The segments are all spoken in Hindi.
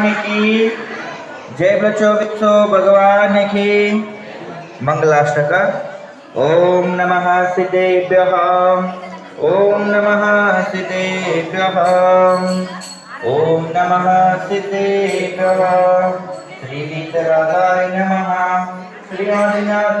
की जय बचोवित्सो भगवान की मंगलाष्टक। ओम नमः सिद्धेभ्यः। ओम नमः सिद्धेभ्यः। ओम नमः सिद्धेभ्यः। श्री वीतरागाय नमः। श्री आदिनाथ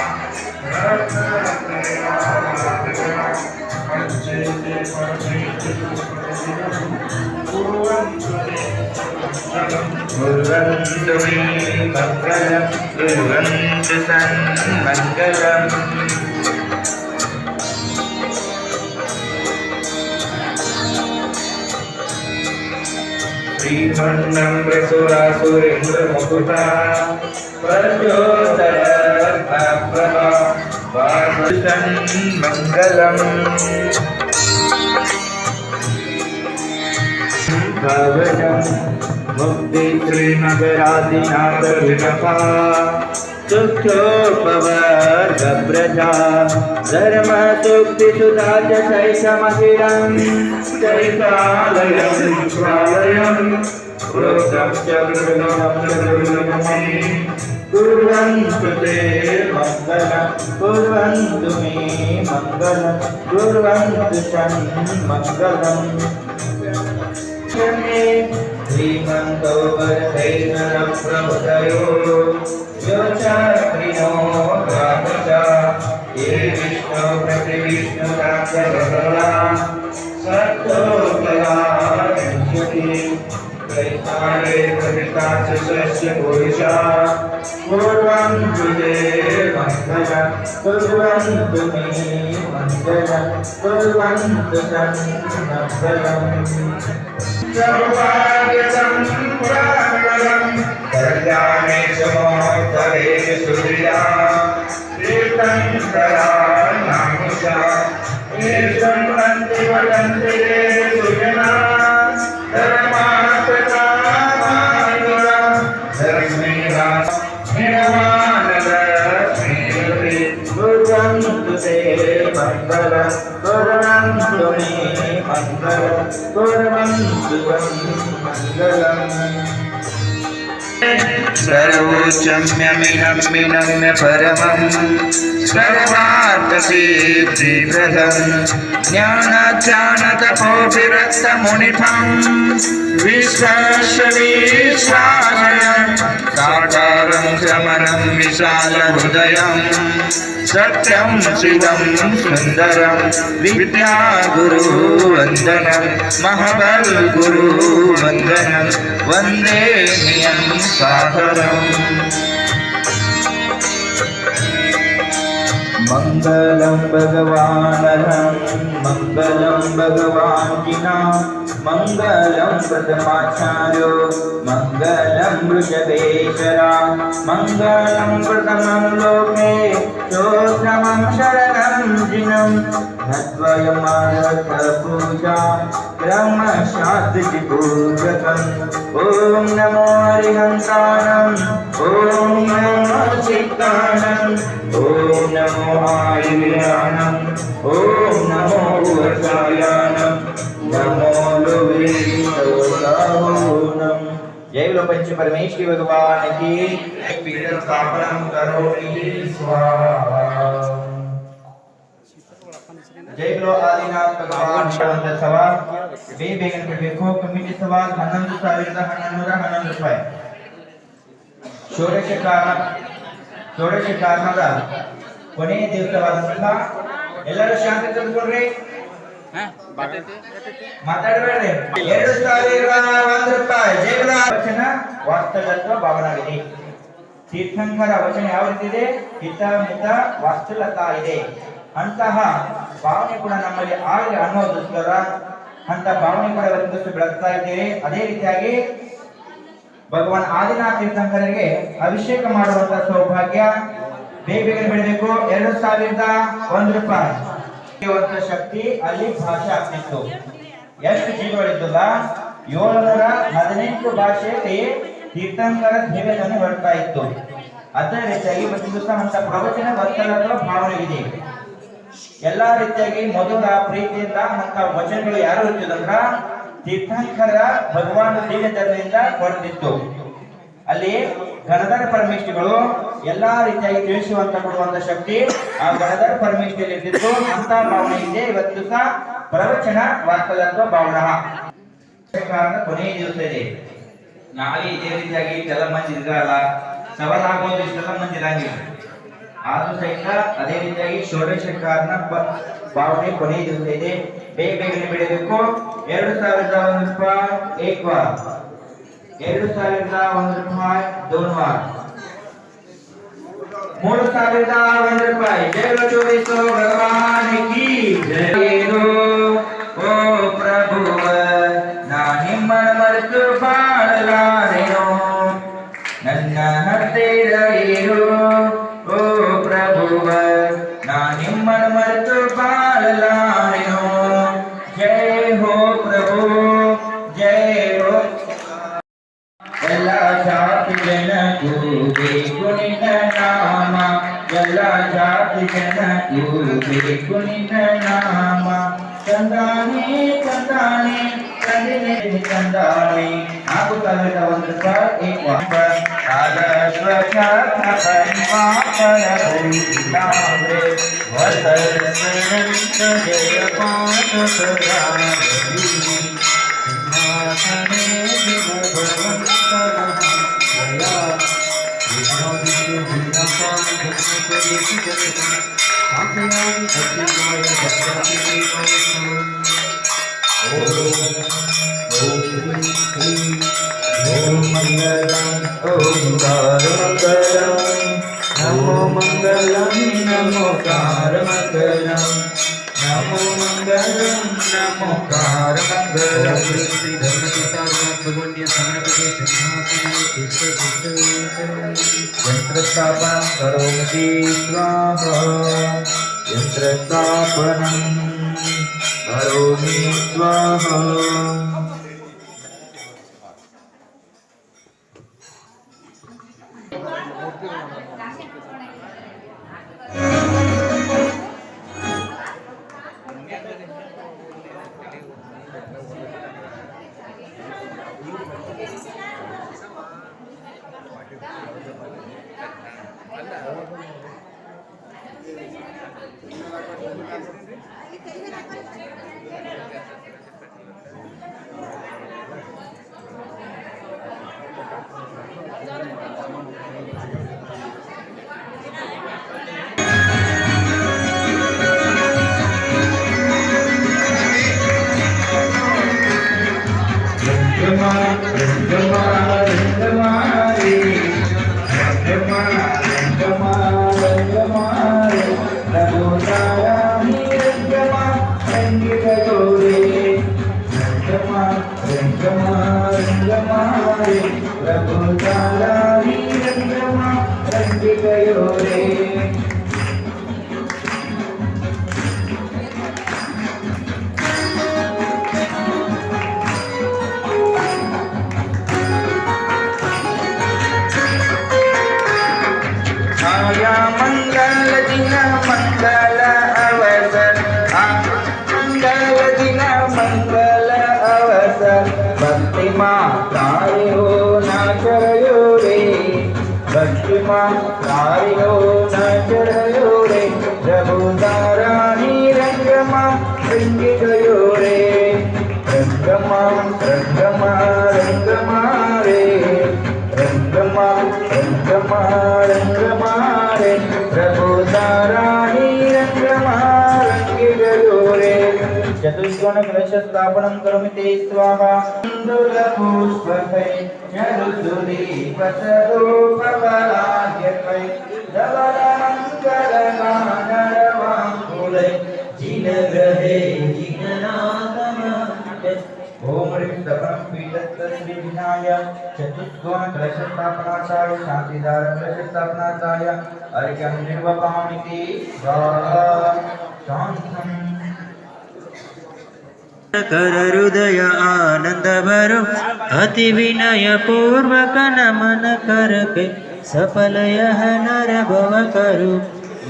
मङ्गलं कुर्वन्तु सन्मङ्गलम् श्रीमन्नं प्रसुरासुरेन्द्रमुकुटा प्रचोदयप्रभा सन्मङ्गलम् भवनं मुक्ति श्रीनगरादिनाथ विनपा सुक्षोपवर्गप्रजा धर्म सुक्ति सुधा च शैषमहिरं चैतालयं स्वालयं क्रोधं च कुर्वन्तु ते मङ्गलं कुर्वन्तु मे मङ्गलं कुर्वन्तु सन्मङ्गलम् क्षमे श्रीमन्तो वरदैनरप्रभुतयो यो च प्रियो द्वादशा ये विष्णो प्रतिविष्णुराजगला सत्तोकला त्रैतारे प्रकृता च स्वस्य पुरुषा कुर्वन्तु ते मङ्गलं कुर्वन्तु मे मङ्गलं कुर्वन्तु सन्मङ्गलम् सर्वागतं कल्याणे समोत्तरे सुधिया तीर्थङ्करा नामुषा ये शृण्वन्ति वदन्ति सर्वोच्चम्यमिनमिनम्य परमं सर्वार्थसिद्धिप्रदं ज्ञानध्यानतपोभिरक्तमुनिफं विश्वस्य विश्वासयं साकारं शमनं विशालहृदयम् सत्यं शिवं सुन्दरं विद्यागुरुवन्दनं महबलगुरुवन्दनं वंदे नियं सादरम् मङ्गलं भगवानरं मङ्गलं भगवान् मङ्गलं प्रथमाचार्यो मङ्गलं वृषभेश्वरा मङ्गलं प्रथमं लोके, चोत्तमं शरणं जिनं नद्वयमानपूजा ब्रह्मशास्त्रिपूजकम्। ॐ नमो हरिहन्ताणम् ॐ नमो चित्ताणम् ॐ नमो आयुर्याणम् ॐ नमो वर्षायाणम् नमो लुविन्दोदावोनम् जय बोलो पंच परमेश्वरी भगवान की पीठ स्थापनं करोमि स्वाहा ಜೈ ಬಿಲೋ ಆದಿನಾಥ್ ಭಗವಾನ್ ಅಂತ ಸವಾಲ್ ಬೇ ಬೇಗನೆ ಬಿಡಬೇಕು ಕಮಿಟಿ ಸವಾಲ್ ಹನ್ನೊಂದು ಸಾವಿರದ ಹನ್ನೊಂದರ ಹನ್ನೊಂದು ರೂಪಾಯಿ ಷೋಡಶ ಕಾರಣ ಷೋಡಶ ಕಾರಣದ ಕೊನೆಯ ದಿವಸವಾದಂತಹ ಎಲ್ಲರೂ ಶಾಂತಿ ತೆಗೆದುಕೊಳ್ರಿ ರೂಪಾಯಿ ವಚನ ವಾಸ್ತವತ್ವ ಭಾವನಾಗಿದೆ ತೀರ್ಥಂಕರ ವಚನ ಯಾವ ರೀತಿ ಇದೆ? ಹಿತ ಮಿತ ವಾಸ್ತುಲತಾ ಇದೆ ಅಂತಹ ಭಾವನೆ ಕೂಡ ನಮ್ಮಲ್ಲಿ ಆಗಲಿ ಅನ್ನೋದಕ್ಕೋಸ್ಕರ ಅಂತ ಭಾವನೆ ಕೂಡ ಒಂದಷ್ಟು ಬೆಳಗ್ತಾ ಇದ್ದೇವೆ ಅದೇ ರೀತಿಯಾಗಿ ಭಗವಾನ್ ಆದಿನಾಥ ತೀರ್ಥಂಕರಿಗೆ ಅಭಿಷೇಕ ಮಾಡುವಂತ ಸೌಭಾಗ್ಯ ಬೇಗ ಬೇಗ ಬಿಡಬೇಕು ಎರಡು ಸಾವಿರದ ಒಂದು ರೂಪಾಯಿ. ಶಕ್ತಿ ಅಲ್ಲಿ ಭಾಷೆ ಆಗ್ತಿತ್ತು. ಎಷ್ಟು ಜೀವಗಳಿದ್ದಲ್ಲ? ಏಳರ ಹದಿನೆಂಟು ಭಾಷೆಯಲ್ಲಿ ತೀರ್ಥಂಕರ ಧ್ಯೇಯವನ್ನು ಬರ್ತಾ ಇತ್ತು. ಅದೇ ರೀತಿಯಾಗಿ ಅಂತ ಪ್ರವಚನ ವರ್ತನದ ಭಾವನೆ ಇದೆ ಎಲ್ಲಾ ರೀತಿಯಾಗಿ ಮಧುರ ಪ್ರೀತಿಯಿಂದ ಅಂತ ವಚನಗಳು ಯಾರು ಇರ್ತಿದಂದ್ರ ತೀರ್ಥಂಕರ ಭಗವಾನ್ ದಿವ್ಯ ಧರ್ಮದಿಂದ ಹೊರಟಿತ್ತು. ಅಲ್ಲಿ ಗಣಧರ ಪರಮೇಶ್ವರಿಗಳು ಎಲ್ಲಾ ರೀತಿಯಾಗಿ ತಿಳಿಸುವಂತ ಕೊಡುವಂತ ಶಕ್ತಿ ಆ ಗಣಧರ ಪರಮೇಶ್ವರಿ ಇದ್ದಿತ್ತು ಅಂತ ಭಾವನೆ ಇದೆ. ಇವತ್ತು ಸಹ ಪ್ರವಚನ ವಾಸ್ತವತ್ವ ಭಾವನ. ಕೊನೆಯ ದಿವಸ ಇದೆ. ನಾಳೆ ಇದೇ ರೀತಿಯಾಗಿ ಕೆಲ ಮಂದಿ ಇರಲ್ಲ ಸವಾಲಾಗೋದು ಇಷ್ಟೆಲ್ಲ ಮಂದಿ ಇರಂಗಿಲ್ಲ ಆದ್ರೂ ಸಹಿತ ಅದೇ ರೀತಿಯಾಗಿ ಷೋಡಶಕಾರನ ಭಾವನೆ ಕೊನೆಯ ದಿವಸ ಇದೆ. ಬೇಗ ಬೇಗನೆ ಬಿಡಬೇಕು ಎರಡು ಸಾವಿರದ ಒಂದು ರೂಪಾಯಿ ಏಕ್ ವಾರ್ ಎರಡು ಸಾವಿರದ ಒಂದು ರೂಪಾಯಿ ದೋನ್ ವಾರ್ મૂળ સ્થાપિતા વંદરભાઈ જય ચોવીસો ભગવાન કી. જય ઓ પ્રભુ નાની મન મરજો પાળ લારેનો ಜನಕ್ಕೂ ಬೇಕು ನಿನ್ನ ನಾಮ ಚಂದಾನೆ ಚಂದಾನೆ ಚಂದಿನೆ ಚಂದಾನೆ ನಾಲ್ಕು ಸಾವಿರದ ಒಂದು ರೂಪಾಯಿ ಏಕ್ ವಾಪ ಓಂ ಮಂಗಲಂ Namo Mangalam, Namo Karmakalam നമോ മംഗളം നമോ യന്ത്രസ്ഥാപനം യന്ത്രസ്ഥാപനം കരോമി സ്വാഹ. चतुष्कोण कलश स्थापनं करोमि ते स्वाहा। दुर्ग पुष्पकै चरुसुदीप सरूपबलाढ्यकै धवल मङ्गल गानरवाङ्कुलै जिनग्रहे जिननादम ओम ह्रीं दपनं पीठस्थश्रीविनाय चतुष्कोणकलशस्थापनार्थाय शान्तिदारकलशस्थापनार्थाय अर्घ्यं शान्तम् कर हृदय आनंद भरो। अति विनय पूर्वक नमन कर के सफल यह नर भव करो।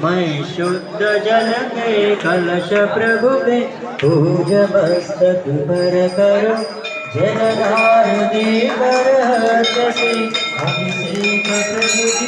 मैं शुद्ध जल के कलश प्रभु के पूज मस्तक पर करो। जलधार दे कर हस्त से अभिषेक प्रभु की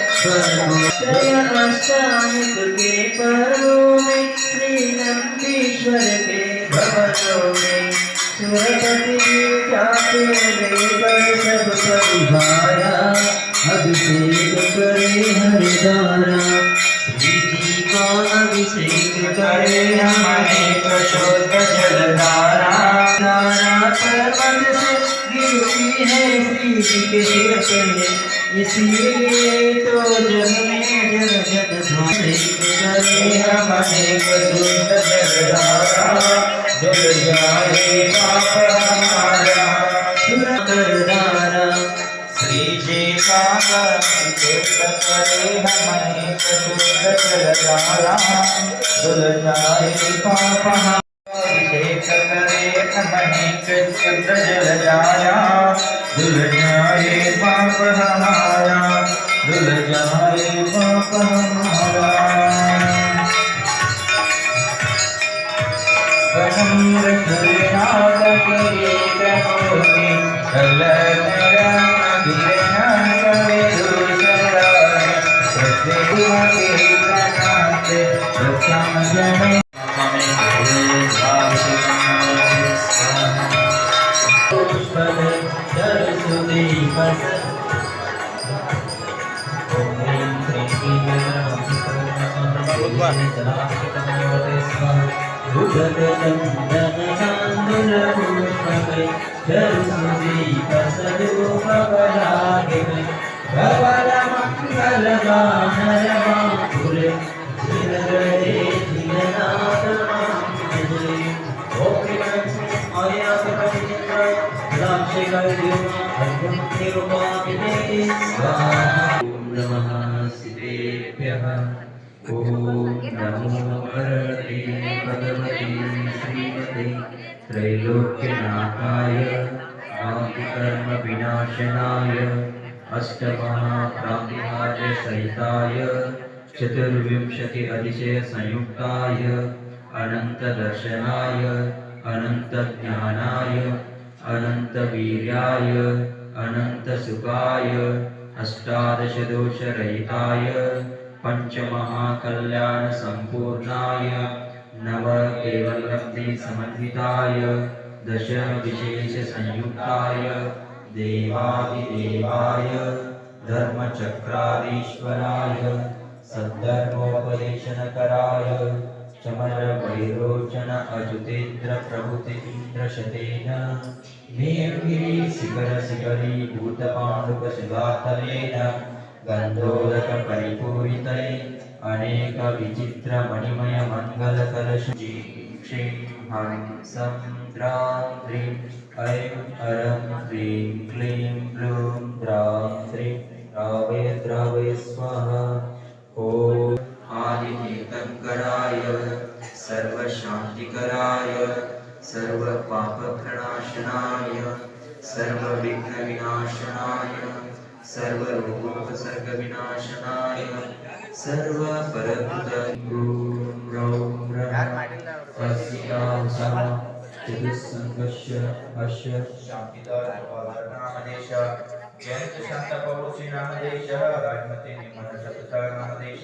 जय अष्टांग के पर्वों में श्री नंदीश्वर के भवनों में करे हरिदारा श्री जी हमारे शुद्ध जलधारा धारा पर्वत है श्री इसलिए तो जग में जग जग ध्वनि करे हमारे शुद्ध जलधारा धुल जाए पाप हमारा जाए पाप हमारा अभिषेक करे हमें शुद्ध जलधारा धुल जाए पाप हमारा सत्सम जने त्रैलोक्यनाथाय कर्मविनाशनाय अष्टमहाप्रातिहार्य सहिताय चतुर्विंशति अतिशयसंयुक्ताय अनन्तदर्शनाय अनन्तज्ञानाय अनन्तवीर्याय अनन्तसुखाय अष्टादशदोषरहिताय पञ्चमहाकल्याणसम्पूर्णाय नव समन्विताय दश विशेषसंयुक्ताय देवादिदेवाय धर्मचक्राधीश्वराय सद्धर्मोपदेशनकराय चमरवैरोचन अजुतेन्द्र प्रभुति इन्द्रशतेन। नीलगिरि शिखर शिखरी भूतपाण्डुकशिलातलेन गन्धोदक परिपूरितै अनेक विचित्र मणिमय मङ्गल कलश क्षीं हं सं द्रां द्रीं ऐं हरं ह्रीं क्लीं ब्लूं द्रां त्रीं द्रावय द्रावय स्वाहा। ॐ आदितीर्थङ्कराय सर्वशान्तिकराय सर्वपापप्रणाशनाय, सर्वविघ्नविनाशनाय, सर्वरोगोपसर्गविनाशनाय सर्वपरभूत चतुस्सङ्गस्य अस्य शांतीधर गोपालधर नामदेश राजमती निमन शतसर नामदेश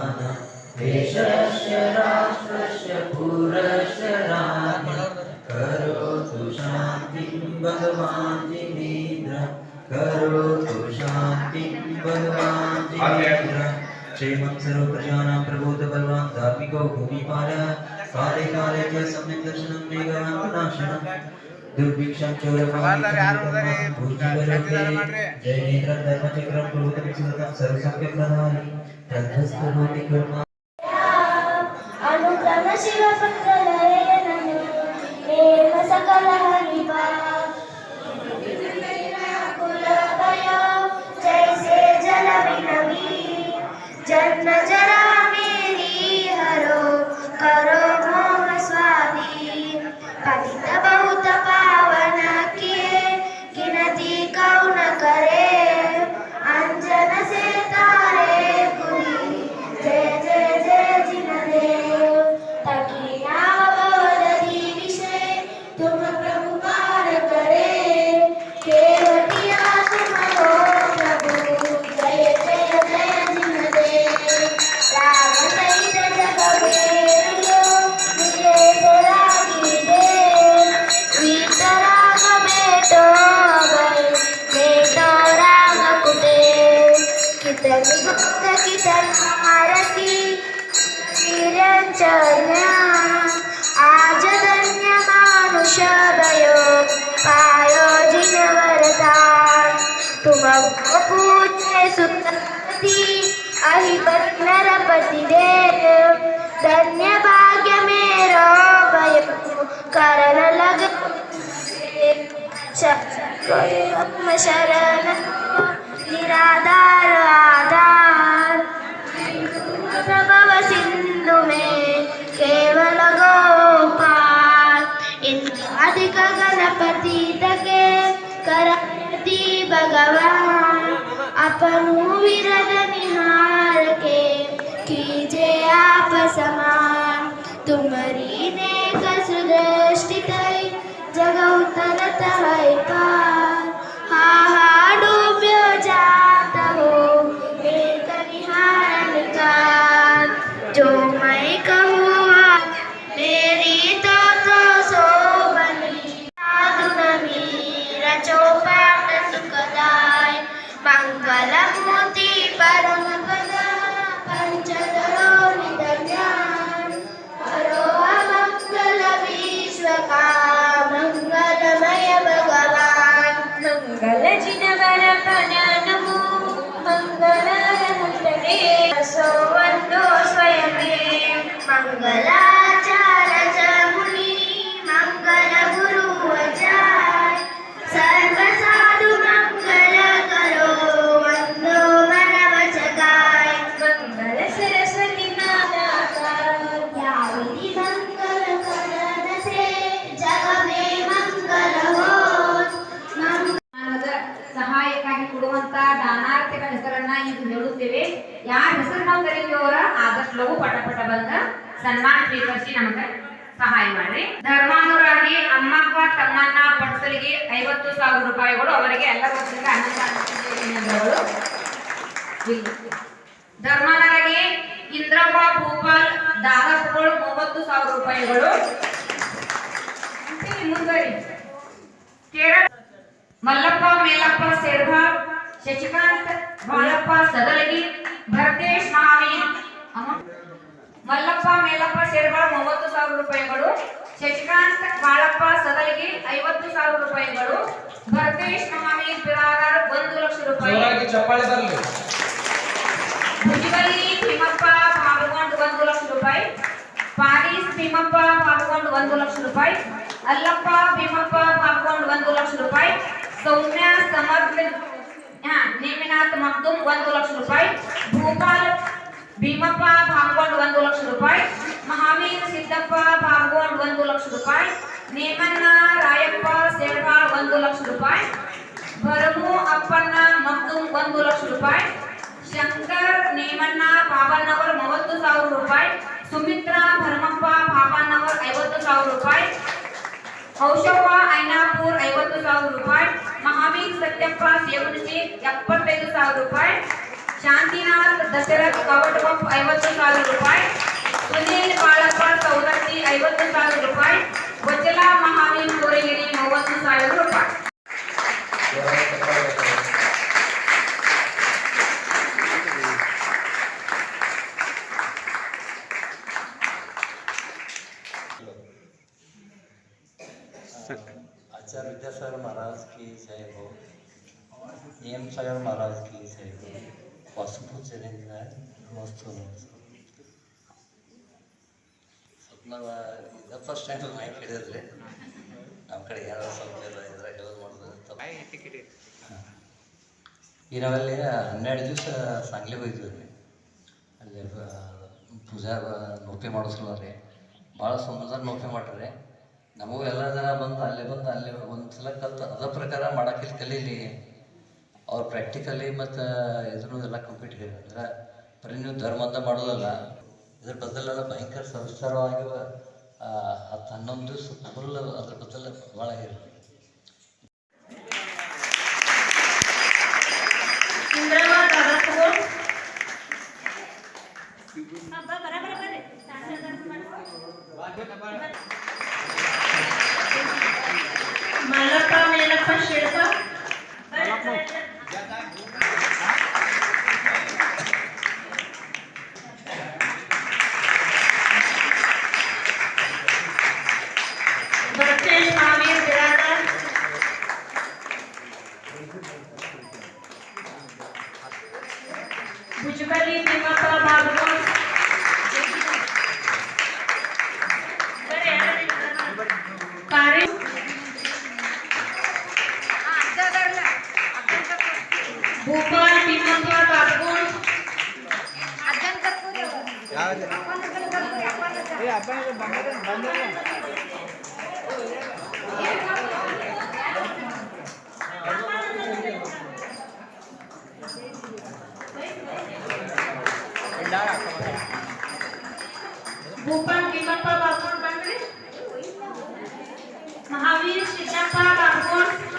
देशस्य राष्ट्रस्य पुरस्य करोतु शान्तिं भगवान् जिनेन्द्र करोतु शान्तिं भगवान् जिनेन्द्र क्षेमं सर्वप्रजानां प्रबोध बलवान् धार्मिको भूमिपालः काले काले च सम्यक् दर्शनं मेघनाशनं दुर्भिक्षं चोरमाणिकं भूजिवरते जयनेत्रं धर्मचक्रं प्रभुतं सुरतं सर्वसंख्यप्रधानि तद्धस्तनोति कर्म धन्य भाग्य मेरो भयो करण लग शरण निराधार आधार प्रभव सिंधु में केवल गोपाल अधिक गणपति तके करती भगवान। अपनु विरद तरत है ಸೇರ್ವಾಳ್ ಮೂವತ್ತು ಸಾವಿರ ರೂಪಾಯಿಗಳು. ಶಶಿಕಾಂತ್ ಬಾಳಪ್ಪ ಸದಲಗಿ ಐವತ್ತು ಸಾವಿರ ರೂಪಾಯಿಗಳು. ಭರತೇಶ್ ಮಹಾವೀರ್ ಬಿರಾಗಾರ್ ಒಂದು ಲಕ್ಷ ರೂಪಾಯಿ. ಚಪ್ಪಾಳೆ ಬರಲಿ ಭೀಮಪ್ಪ ಪಾಲ್ಗೊಂಡು ಒಂದು ಲಕ್ಷ ರೂಪಾಯಿ. ಪಾರೀಸ್ ಭೀಮಪ್ಪ ಪಾಲ್ಗೊಂಡು ಒಂದು ಲಕ್ಷ ರೂಪಾಯಿ. ಅಲ್ಲಪ್ಪ ಭೀಮಪ್ಪ ಪಾಲ್ಗೊಂಡು ಒಂದು ಲಕ್ಷ ರೂಪಾಯಿ. ಸೌಮ್ಯ ಸಮರ್ಥ ನೇಮಿನಾಥ್ ಮಗ್ದುಮ್ ಒಂದು ಲಕ್ಷ ರೂಪಾಯಿ. ಭೂಪಾಲ್ ಭೀಮಪ್ಪ ಪಾಲ್ಗೊಂಡು ಒಂದು ಲಕ್ಷ ರೂಪಾಯಿ ಮಹಾವೀರ್ ಸಿದ್ದಪ್ಪ ಪಾಲ್ಗೊಂಡು ಒಂದು ಲಕ್ಷ ರೂಪಾಯಿ ನೇಮನ್ನ ರಾಯಪ್ಪ ಸೇರ್ವಾಳ್ ಒಂದು ಲಕ್ಷ ರೂಪಾಯಿ ಭರಮು ಅಪ್ಪಣ್ಣ ಮಗ್ದುಮ್ ಒಂದು ಲಕ್ಷ ರೂಪಾಯಿ ಶಂಕರ್ ನೇಮಣ್ಣ ಪಾವನ್ನವರ್ ಮೂವತ್ತು ಸಾವಿರ ರೂಪಾಯಿ ಸುಮಿತ್ರಾ ಭರಮಪ್ಪ ಪಾವನ್ನವರ್ ಐವತ್ತು ಸಾವಿರ ರೂಪಾಯಿ ಔಷವ್ವ ಐನಾಪುರ್ ಐವತ್ತು ಸಾವಿರ ರೂಪಾಯಿ ಮಹಾವೀರ್ ಸತ್ಯಪ್ಪ ಸೇವನಿಸಿ ಎಪ್ಪತ್ತೈದು ಸಾವಿರ ರೂಪಾಯಿ ಶಾಂತಿನಾಥ್ ದಶರಥ್ ಕವಟಗೊಪ್ಪ ಐವತ್ತು ಸಾವಿರ ರೂಪಾಯಿ ಸುನೀಲ್ ಬಾಳಪ್ಪ ಸೌದತ್ತಿ ಐವತ್ತು ಸಾವಿರ ರೂಪಾಯಿ ವಚಲ ಮಹಾವೀರ್ ಕೋರಗಿರಿ ಮೂವತ್ತು ಸಾವಿರ ರೂಪಾಯಿ ಜೋರಾಗಿ ಚಪ್ಪಾಳೆ ಬರಲಿ. आचार्य विद्यासागर महाराज की जय हो नियम सागर महाराज की जय हो ವಾಸುಪೂಜೆಯಿಂದ ಮಸ್ತು ಸ್ವಲ್ಪ ನಾವು ಇದು ಫಸ್ಟ್ ಟೈಮ್ ಮೈಕ್ ಹಿಡಿದ್ರಿ. ನಮ್ಮ ಕಡೆ ಯಾವ ಸ್ವಲ್ಪ ಎಲ್ಲ ಇದ್ರಾಗ ಹೇಳೋದು ಮಾಡೋದು ತಪ್ಪು. ಈ ನಾವಲ್ಲಿ ಹನ್ನೆರಡು ದಿವಸ ಸಂಗ್ಲಿ ಹೋಗಿದ್ವಿ ರೀ ಅಲ್ಲಿ ಬ- ಪೂಜಾ ಬ- ನೌಕೆ ಮಾಡಿಸ್ಲ ರೀ ಭಾಳ ಸಮಾಧಾನ ನೌಕೆ ಮಾಡ್ರಿ ನಮಗೂ ಎಲ್ಲ ಜನ ಬಂದು ಅಲ್ಲೇ ಬಂದು ಅಲ್ಲಿ ಒಂದು ಸಲ ಕಲ್ತು ಅದ ಪ್ರಕಾರ ಮಾಡಕ್ಕಿಲ್ಲ ಕಲೀಲಿ. ಅವ್ರು ಪ್ರಾಕ್ಟಿಕಲಿ ಮತ್ತು ಇದನ್ನು ಎಲ್ಲ ಕಂಪ್ಲೀಟ್ ಅಂದ್ರೆ ಬರೀ ನೀವು ಅಂತ ಮಾಡೋದಲ್ಲ ಇದ್ರ ಬದಲೆಲ್ಲ ಭಯಂಕರ ಸವಿಸ್ತಾರವಾಗಿ ಹತ್ತು ಹನ್ನೊಂದು ದಿವಸ ಫುಲ್ ಅದ್ರ ಬದಲು ಭಾಳ ಇರಲಿ ಮೇಲಪ್ಪ ಶಿಲ್ಪ भुजबळी निमका भागवत कारे भोपाळ निमका भागवत आपण आपण बंद भूपाल केमप्पा बागोर बागरे महावीर सीतापा बागोर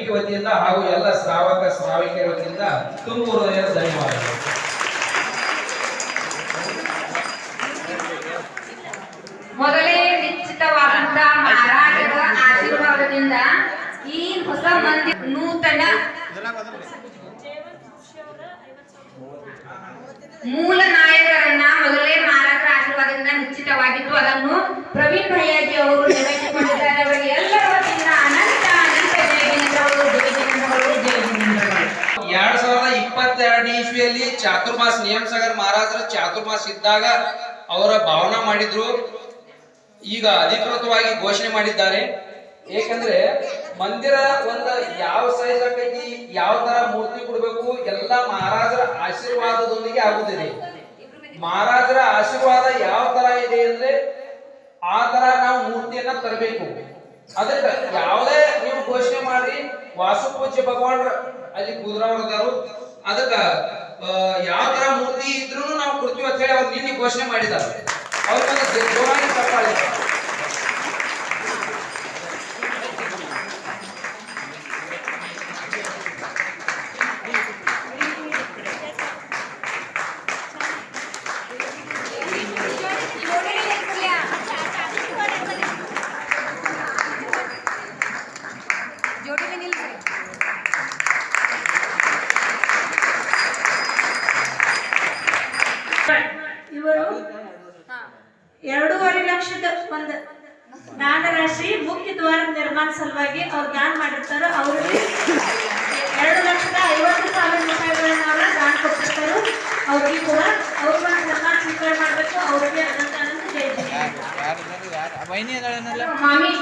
ಕಮಿಟಿ ವತಿಯಿಂದ ಹಾಗೂ ಎಲ್ಲ ಶ್ರಾವಕ ಶ್ರಾವಿಕೆಯ ವತಿಯಿಂದ ತುಂಬ ಧನ್ಯವಾದಗಳು. ಮೊದಲೇ ನಿಶ್ಚಿತವಾದಂತ ಮಾರಾಟದ ಆಶೀರ್ವಾದದಿಂದ ಈ ಹೊಸ ಮಂದಿ ನೂತನ ಮೂಲ ನಾಯಕರನ್ನ ಮೊದಲೇ ಮಹಾರಾಜರ ಆಶೀರ್ವಾದದಿಂದ ನಿಶ್ಚಿತವಾಗಿದ್ದು, ಅದನ್ನು ಪ್ರವೀಣ್ ಭಯ್ಯಾಜಿ ಅವರು ನೆರವೇರಿಸಿಕೊಂಡಿದ್ದಾರೆ. ಇಸ್ವಿಯಲ್ಲಿ ಚಾತುರ್ಮಾಸ ನಿಯಮ ಸಾಗರ್ ಮಹಾರಾಜರ ಚಾತುರ್ಮಾಸ ಇದ್ದಾಗ ಅವರ ಭಾವನಾ ಮಾಡಿದ್ರು. ಈಗ ಅಧಿಕೃತವಾಗಿ ಘೋಷಣೆ ಮಾಡಿದ್ದಾರೆ. ಏಕೆಂದ್ರೆ ಮಂದಿರ ಒಂದ ಯಾವ ಸೈಜ್ ಆಕೈತಿ, ಯಾವ ತರ ಮೂರ್ತಿ ಕೊಡ್ಬೇಕು, ಎಲ್ಲ ಮಹಾರಾಜರ ಆಶೀರ್ವಾದದೊಂದಿಗೆ ಆಗುತ್ತಿದೆ. ಮಹಾರಾಜರ ಆಶೀರ್ವಾದ ಯಾವ ತರ ಇದೆ ಅಂದ್ರೆ ಆ ತರ ನಾವು ಮೂರ್ತಿಯನ್ನ ತರಬೇಕು. ಅದಕ್ಕೆ ಯಾವುದೇ ನೀವು ಘೋಷಣೆ ಮಾಡಿ ವಾಸುಪೂಜ್ಯ ಭಗವಾನ್ ಅಲ್ಲಿ ಕುದುರವರದಾರು ಅದಕ್ಕ ಯಾವ ತರ ಮೂರ್ತಿ ಇದ್ರೂ ನಾವು ಕೊಡ್ತೀವಿ ಅಂತ ಹೇಳಿ ಅವ್ರು ನಿನ್ನೆ ಘೋಷಣೆ ಮಾಡಿದ್ದಾರೆ. ಅವ್ರಿಗೆ ಜೋರಾಗಿ ತಪ್ಪಾಳಿ ಇವರು ಎರಡೂವರೆ ಲಕ್ಷದ ಒಂದು ದಾನ ರಾಶಿ ಮುಖ್ಯ ದ್ವಾರ ನಿರ್ಮಾಣ ಸಲುವಾಗಿ ಅವ್ರು ದಾನ ಮಾಡಿರ್ತಾರೋ ಅವ್ರಿಗೆ ಎರಡು ಲಕ್ಷದ ಐವತ್ತು ಸಾವಿರ ರೂಪಾಯಿಗಳನ್ನ ಅವರು ದಾನ ಕೊಟ್ಟಿರ್ತಾರೆ ಅವ್ರಿಗೆ ಕೂಡ ಅವ್ರ ಒಂದು ಸನ್ಮಾನ ಸ್ವೀಕಾರ ಮಾಡಬೇಕು ಅವ್ರಿಗೆ ಅನಂತ ಅನಂತ ಜಯ ಜಯ ಮಾಮಿ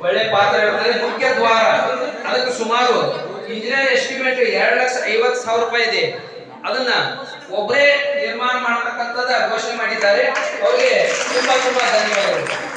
ಒಳ್ಳೆ ಪಾತ್ರ ಇರ್ತದೆ ಮುಖ್ಯ ದ್ವಾರ ಅದಕ್ಕೆ ಸುಮಾರು ಇಂಜಿನಿಯರ್ ಎಸ್ಟಿಮೇಟ್ ಎರಡು ಲಕ್ಷ ಐವತ್ತು ಸಾವಿರ ರೂಪಾಯಿ ಇದೆ ಅದನ್ನ ಒಬ್ಬರೇ ನಿರ್ಮಾಣ ಮಾಡತಕ್ಕಂಥದ್ದು ಘೋಷಣೆ ಮಾಡಿದ್ದಾರೆ. ಅವರಿಗೆ ತುಂಬಾ ತುಂಬಾ ಧನ್ಯವಾದಗಳು.